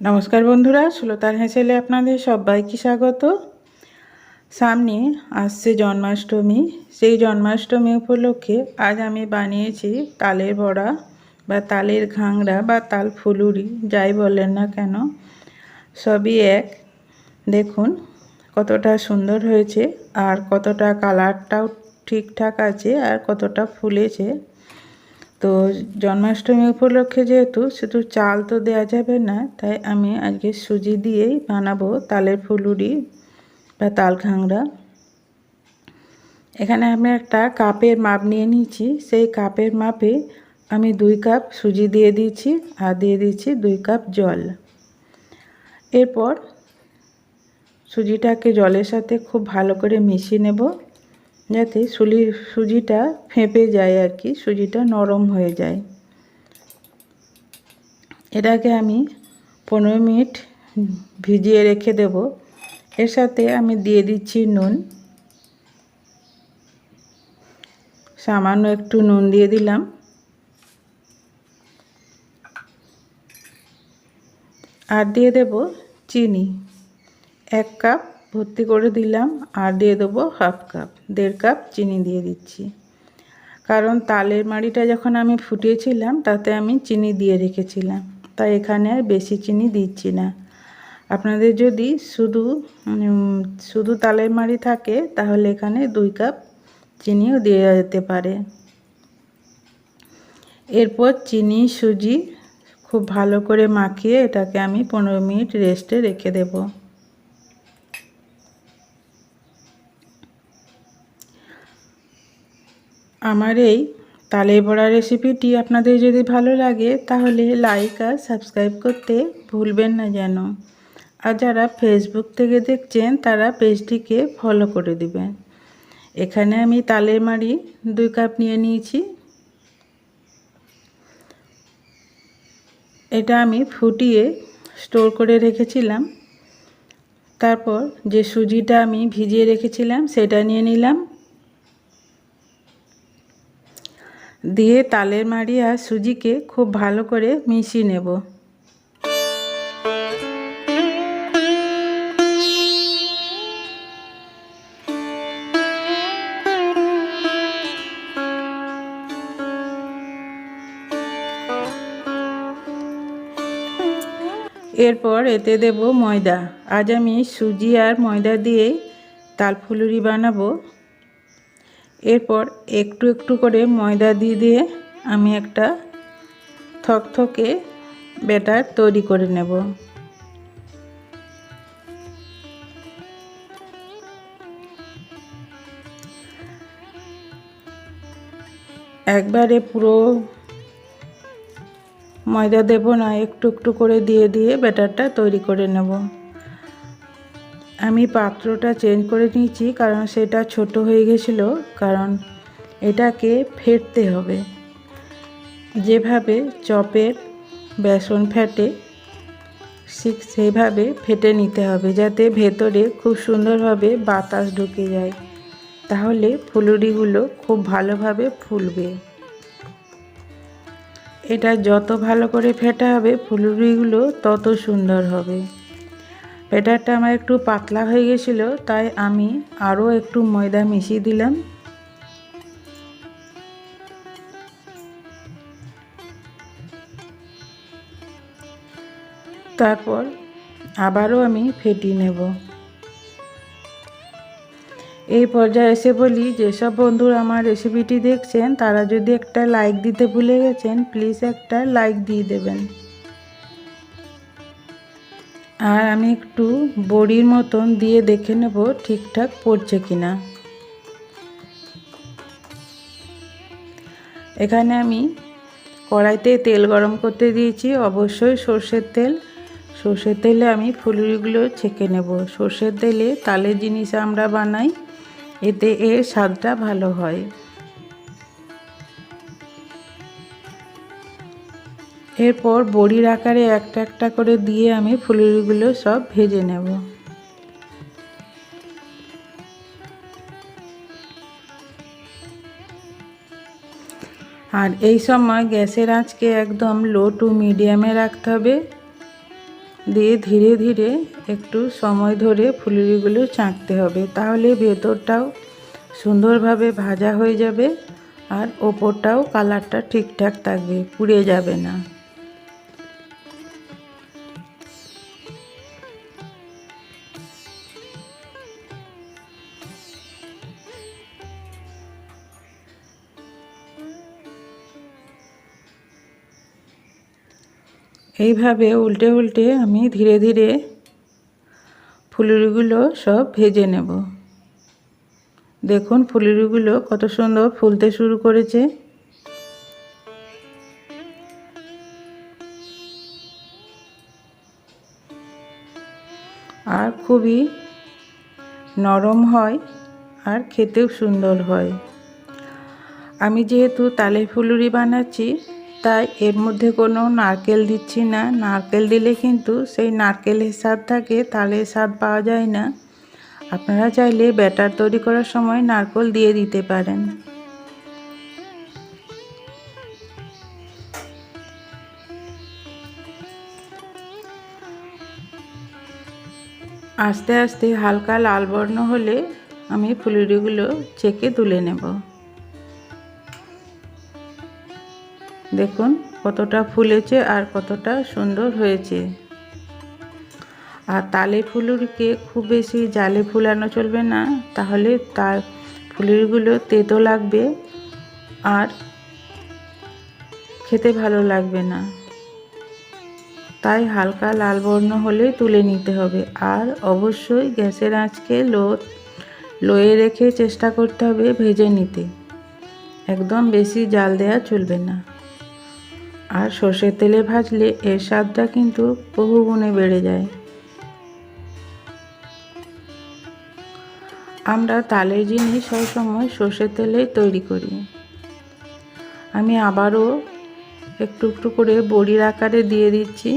নমস্কার বন্ধুরা, সুলতার হেসেলে আপনাদের সবাইকে স্বাগত। সামনে আসছে জন্মাষ্টমী। সেই জন্মাষ্টমী উপলক্ষে আজ আমি বানিয়েছি তালের বড়া বা তালের ঘাংরা বা তাল ফুলুরি, যাই বলেন না কেন। সবই এক। দেখুন কতটা সুন্দর হয়েছে আর কতটা কালারটাও ঠিকঠাক আছে আর কতটা ফুলেছে। তো জন্মাষ্টমী উপলক্ষে যেহেতু শুধু চাল তো দেওয়া যাবে না, তাই আমি আজকে সুজি দিয়েই বানাবো তালের ফুলুরি বা তাল খাংরা এখানে আমি একটা কাপের মাপ নিয়ে নিয়েছি, সেই কাপের মাপে আমি দুই কাপ সুজি দিয়ে দিয়েছি আর দিয়ে দিচ্ছি দুই কাপ জল। এরপর সুজিটাকে জলের সাথে খুব ভালো করে মিশিয়ে নেব। যাতে সুলি, সুজিটা ফেঁপে যায় আর কি, সুজিটা নরম হয়ে যায়। এটাকে আমি পনেরো মিনিট ভিজিয়ে রেখে দেব। এর সাথে আমি দিয়ে দিচ্ছি নুন। সামান্য একটু নুন দিয়ে দিলাম। আর দিয়ে দেব চিনি। এক কাপ ভর্তি করে দিলাম আর দিয়ে দেবো হাফ কাপ, দেড় কাপ চিনি দিয়ে দিচ্ছি। কারণ তালের মাড়িটা যখন আমি ফুটিয়েছিলাম, তাতে আমি চিনি দিয়ে রেখেছিলাম। তাই এখানে আর বেশি চিনি দিচ্ছি না। আপনাদের যদি শুধু শুধু তালের মাড়ি থাকে, তাহলে এখানে দুই কাপ চিনিও দেওয়া যেতে পারে। এরপর চিনি সুজি খুব ভালো করে মাখিয়ে এটাকে আমি পনেরো মিনিট রেস্টে রেখে দেবো। আমার এই তালে বড়া রেসিপিটি আপনাদের যদি ভালো লাগে, তাহলে লাইক আর সাবস্ক্রাইব করতে ভুলবেন না যেন। আর যারা ফেসবুক থেকে দেখছেন, তারা পেজটিকে ফলো করে দিবেন। এখানে আমি তালের মাড়ি দুই কাপ নিয়ে নিয়েছি। এটা আমি ফুটিয়ে স্টোর করে রেখেছিলাম। তারপর যে সুজিটা আমি ভিজিয়ে রেখেছিলাম, সেটা নিয়ে নিলাম। দিয়ে তালের মাড়ি আর সুজিকে খুব ভালো করে মিশিয়ে নেব। এরপর এতে দেব ময়দা। আজ আমি সুজি আর ময়দা দিয়ে তালফুলুরি বানাবো। এরপর একটু একটু করে ময়দা দিয়ে দিয়ে আমি একটা থকথকে ব্যাটার তৈরি করে নেব। একবারে পুরো ময়দা দেব না, একটু একটু করে দিয়ে দিয়ে ব্যাটারটা তৈরি করে নেব। আমি পাত্রটা চেঞ্জ করে নিয়েছি কারণ সেটা ছোট হয়ে গেছিল, কারণ এটাকে ফেটতে হবে। যেভাবে চপের বেসন ফেটে, ঠিক সেইভাবে ফেটে নিতে হবে যাতে ভেতরে খুব সুন্দরভাবে বাতাস ঢুকে যায়। তাহলে ফুলুরিগুলো খুব ভালোভাবে ফুলবে। এটা যত ভালো করে ফেটা হবে, ফুলুরিগুলো তত সুন্দর হবে। ব্যাটারটা আমার একটু পাতলা হয়ে গেছিল, তাই আমি আরও একটু ময়দা মিশিয়ে দিলাম। তারপর আবারও আমি ফেটিয়ে নেব। এই পর্যায়ে এসে বলি, যেসব বন্ধুরা আমার রেসিপিটি দেখছেন, তারা যদি একটা লাইক দিতে ভুলে গেছেন প্লিজ একটা লাইক দিয়ে দেবেন। আর আমি একটু বড়ির মতন দিয়ে দেখে নেব ঠিকঠাক পড়ছে কিনা। এখানে আমি কড়াইতে তেল গরম করতে দিয়েছি, অবশ্যই সর্ষের তেল। সর্ষের তেলে আমি ফুলুরিগুলো ছেঁকে নেব। সর্ষের তেলে তালের জিনিস আমরা বানাই, এতে এর স্বাদটা ভালো হয়। এরপর বড়ির আকারে একটা একটা করে দিয়ে আমি ফুলুরিগুলো সব ভেজে নেব। আর এই সময় গ্যাসের আঁচকে একদম লো টু মিডিয়ামে রাখতে হবে। দিয়ে ধীরে ধীরে একটু সময় ধরে ফুলুরিগুলো চাঁকতে হবে। তাহলে ভেতরটাও সুন্দরভাবে ভাজা হয়ে যাবে আর ওপরটাও কালারটা ঠিকঠাক থাকবে, পুড়ে যাবে না। এইভাবে উল্টে উল্টে আমি ধীরে ধীরে ফুলুরিগুলো সব ভেজে নেব। দেখুন ফুলুরিগুলো কত সুন্দর ফুলতে শুরু করেছে। আর খুবই নরম হয় আর খেতেও সুন্দর হয়। আমি যেহেতু তালে ফুলুরি বানাচ্ছি তাই এর মধ্যে কোনো নারকেল দিচ্ছি না। নারকেল দিলে কিন্তু সেই নারকেলের স্বাদ থাকে, তালের স্বাদ পাওয়া যায় না। আপনারা চাইলে ব্যাটার তৈরি করার সময় নারকেল দিয়ে দিতে পারেন। আস্তে আস্তে হালকা লাল বর্ণ হলে আমি ফুলুরিগুলো চেকে তুলে নেব। দেখুন, কতটা ফুলেছে আর কতটা সুন্দর হয়েছে। আর তালে ফুলুরিকে খুব বেশি জালে ফুলানো চলবে না, তাহলে তার ফুলুরিগুলো তেতো লাগবে আর খেতে ভালো লাগবে না। তাই হালকা লাল বর্ণ হলে তুলে নিতে হবে। আর অবশ্যই গ্যাসের আঁচকে লো, লোয়ে রেখে চেষ্টা করতে হবে ভেজে নিতে। একদম বেশি জাল দেওয়া চলবে না। আর সর্ষের তেলে ভাজলে এর স্বাদটা কিন্তু বহু গুণে বেড়ে যায়। আমরা তালের জিনিস সবসময় সর্ষের তেলেই তৈরি করি। আমি আবারও একটু একটু করে বড়ির আকারে দিয়ে দিচ্ছি।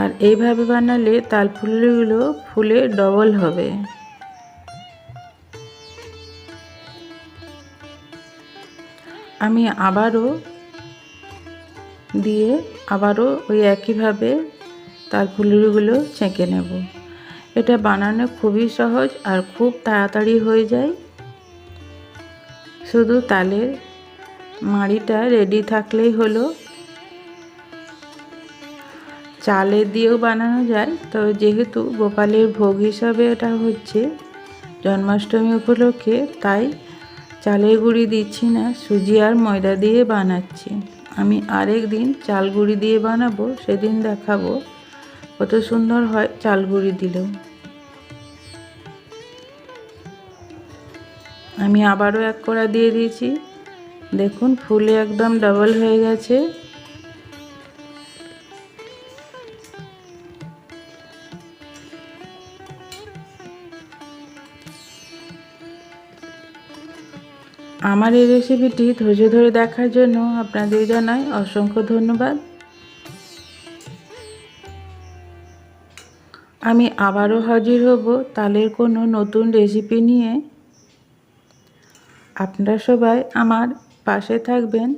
আর এইভাবে বানালে তাল ফুলগুলো ফুলে ডবল হবে। আমি আবারও দিয়ে আবারও ওই একইভাবে তার ফুলুরিগুলো ছেঁকে নেব। এটা বানানো খুবই সহজ আর খুব তাড়াতাড়ি হয়ে যায়। শুধু তালের মাড়িটা রেডি থাকলেই হলো। চালে দিয়েও বানানো যায় তো যেহেতু গোপালের ভোগ হিসাবে এটা হচ্ছে, জন্মাষ্টমী উপলক্ষে, তাই চালের গুঁড়ি দিচ্ছি না, সুজি আর ময়দা দিয়ে বানাচ্ছি। আমি আরেক দিন চাল গুঁড়ি দিয়ে বানাবো, সেদিন দেখাবো কত সুন্দর হয় চাল গুঁড়ি দিলেও। আমি আবারও এক কড়া দিয়ে দিয়েছি। দেখুন, ফুলে একদম ডাবল হয়ে গেছে। আমার এই রেসিপিটি ধৈর্য ধরে দেখার জন্য আপনাদের জানাই অসংখ্য ধন্যবাদ। আমি আবারও হাজির হব তালের কোনো নতুন রেসিপি নিয়ে। আপনারা সবাই আমার পাশে থাকবেন।